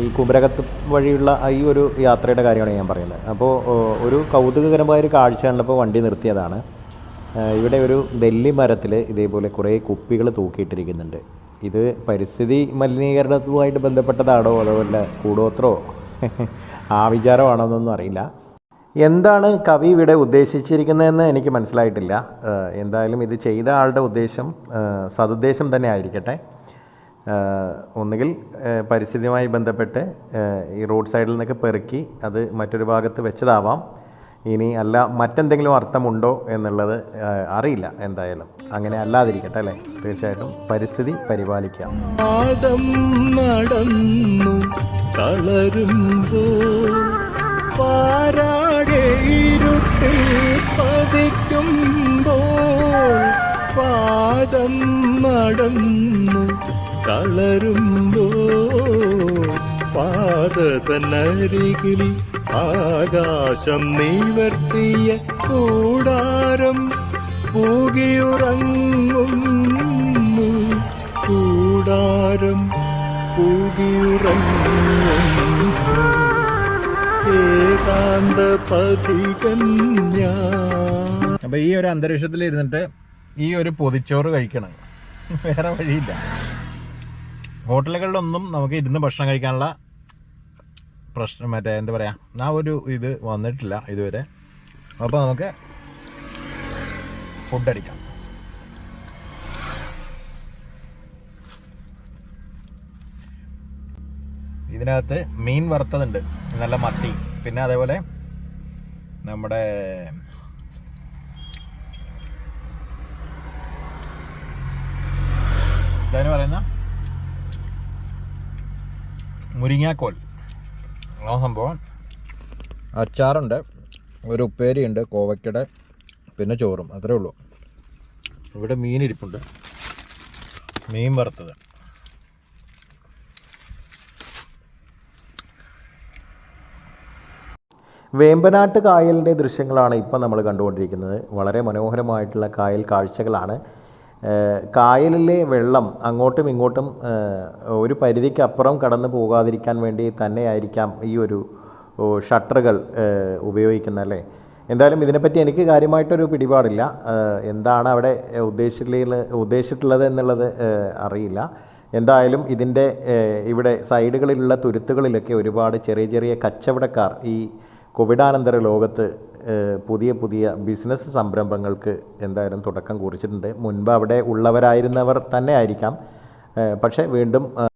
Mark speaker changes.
Speaker 1: ഈ കുമരകത്ത് വഴിയുള്ള ഈ ഒരു യാത്രയുടെ കാര്യമാണ് ഞാൻ പറയുന്നത്. അപ്പോൾ ഒരു കൗതുകകരമായ ഒരു കാഴ്ച കണ്ടപ്പോൾ വണ്ടി നിർത്തിയതാണ്. ഇവിടെ ഒരു നെല്ലി മരത്തിൽ ഇതേപോലെ കുറേ കുപ്പികൾ തൂക്കിയിട്ടിരിക്കുന്നുണ്ട്. ഇത് പരിസ്ഥിതി മലിനീകരണവുമായിട്ട് ബന്ധപ്പെട്ടതാണോ അതുപോലെ കൂടോത്രോ? ആ വിചാരമാണോന്നൊന്നും അറിയില്ല. എന്താണ് കവി ഇവിടെ ഉദ്ദേശിച്ചിരിക്കുന്നതെന്ന് എനിക്ക് മനസ്സിലായിട്ടില്ല. എന്തായാലും ഇത് ചെയ്ത ആളുടെ ഉദ്ദേശം സതുദ്ദേശം തന്നെ ആയിരിക്കട്ടെ. ഒന്നുകിൽ പരിസ്ഥിതിയുമായി ബന്ധപ്പെട്ട് ഈ റോഡ് സൈഡിൽ നിന്നൊക്കെ പെറുക്കി അത് മറ്റൊരു ഭാഗത്ത് വെച്ചതാവാം. ഇനി അല്ല മറ്റെന്തെങ്കിലും അർത്ഥമുണ്ടോ എന്നുള്ളത് അറിയില്ല എന്തായാലും. അങ്ങനെ അല്ലാതിരിക്കട്ടെ അല്ലേ? തീർച്ചയായിട്ടും പരിസ്ഥിതി പരിപാലിക്കാം.
Speaker 2: നടന്നു തളരുമ്പോ പാരാകെ ഇരുട്ടിൽ പതിക്കുമ്പോൾ പാദം നടന്നു തളരുമ്പോ പാദതനരികിൽ ആകാശം നീവർത്തിയ കൂടാരം പൂകിയുറങ്ങുന്നു. കൂടാരം പൂകിയുറങ്ങുന്നു. ഏകാന്ത പതികൻ ഞാൻ
Speaker 1: അപ്പോൾ ഈ ഒരു അന്തരീക്ഷത്തിൽ ഇരുന്നിട്ട് ഈ ഒരു പൊതിച്ചോറ് കഴിക്കണം. വേറെ വഴിയില്ല. ഹോട്ടലുകളിലൊന്നും നമുക്ക് ഇരുന്ന് ഭക്ഷണം കഴിക്കാനുള്ള പ്രശ്നം മറ്റേ എന്താ പറയുക ആ ഒരു ഇത് വന്നിട്ടില്ല ഇതുവരെ. അപ്പോൾ നമുക്ക് ഫുഡ് അടിക്കാം. ഇതിനകത്ത് മീൻ വറുത്തതുണ്ട് നല്ല മത്തി പിന്നെ അതേപോലെ നമ്മുടെ ഇതെന്ന് പറയുന്ന? മുരിങ്ങാക്കോൽ. ആ സംഭവം. അച്ചാറുണ്ട് ഒരു ഉപ്പേരിയുണ്ട് കോവയ്ക്കയുടെ പിന്നെ ചോറും അത്രേ ഉള്ളൂ. ഇവിടെ മീൻ ഇരിപ്പുണ്ട്. മീൻ വറുത്തത്. വേമ്പനാട്ട് കായലിന്റെ ദൃശ്യങ്ങളാണ് ഇപ്പം നമ്മൾ കണ്ടുകൊണ്ടിരിക്കുന്നത്. വളരെ മനോഹരമായിട്ടുള്ള കായൽ കാഴ്ചകളാണ്. കായലിലെ വെള്ളം അങ്ങോട്ടും ഇങ്ങോട്ടും ഒരു പരിധിക്കപ്പുറം കടന്നു പോകാതിരിക്കാൻ വേണ്ടി തന്നെയായിരിക്കാം ഈ ഒരു ഷട്ടറുകൾ ഉപയോഗിക്കുന്നത് അല്ലേ? എന്തായാലും ഇതിനെപ്പറ്റി എനിക്ക് കാര്യമായിട്ടൊരു പിടിപാടില്ല. എന്താണ് അവിടെ ഉദ്ദേശിച്ചിട്ടുള്ള ഉദ്ദേശിച്ചിട്ടുള്ളത് എന്നുള്ളത് അറിയില്ല. എന്തായാലും ഇതിന്റെ ഇവിടെ സൈഡുകളിലുള്ള തുരുത്തുകളിലൊക്കെ ഒരുപാട് ചെറിയ ചെറിയ കച്ചവടക്കാർ ഈ കോവിഡാനന്തര ലോകത്ത് പുതിയ പുതിയ ബിസിനസ് സംരംഭങ്ങൾക്ക് എന്തായാലും തുടക്കം കുറിച്ചിട്ടുണ്ട്. മുൻപ് അവിടെ ഉള്ളവരായിരുന്നവർ തന്നെ ആയിരിക്കാം. പക്ഷേ വീണ്ടും